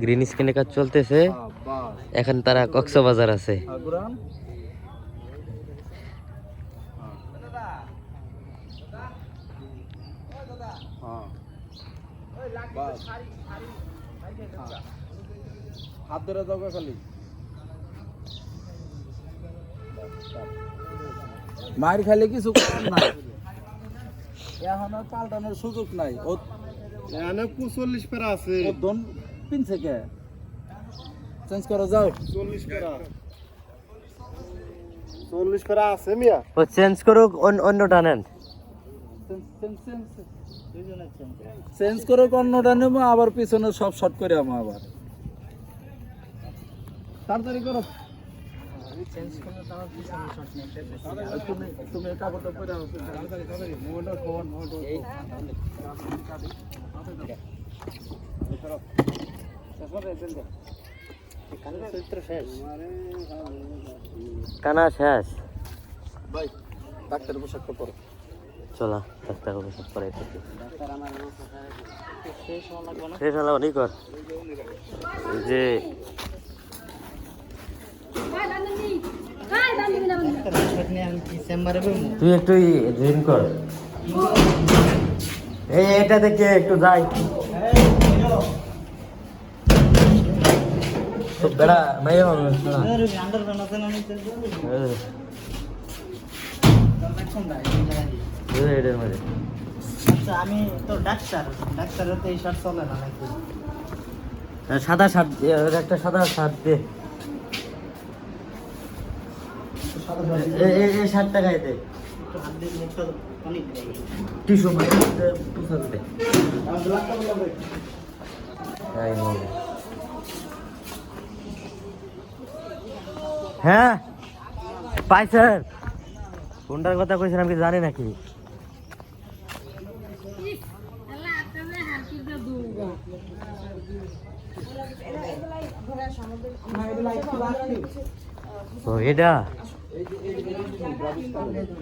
Green স্ক্রিনে কাজ চলতেছে। এখন তারা কক্সবাজার আছে। হাত ধরে যাও খালি। খাইলে কিছু এখন পাল্টানোর সুযোগ নাই। এখানে চল্লিশ পেরা আছে। ও দন পিনছে কে চেঞ্জ করো যাও। চল্লিশ পেরা। চল্লিশ পেরা আছে মিয়া। ও চেঞ্জ করুক অন্য- অন্যটা নেন। চেঞ্জ করে অন্যটা নেব আবার পিছনে সব শর্ট করে আমো আবার। তাড়াতাড়ি করো। কানা শেষ। ভাই ডাক্তার পোশাকটা পরো। চলা ডাক্তার ওষুধ করে শেষ হলো অনেক কর। যে তুই একটু ড্রিম কর। এই এটা থেকে একটু যাই। বেড়া আচ্ছা আমি তো ডাক্তার ডাক্তারের তো এই শার্ট চলে না নাকি? সাদা শার্ট একটা সাদা শার্ট দে। এই- এই এই শার্টটা গায়ে দে। একটু হাত দিয়ে মুখটা অনেক টিস্যু পুষাতে দে। এই হবে। হ্যাঁ কোনটার কথা কইছেন আমি কি জানি নাকি? ও এটা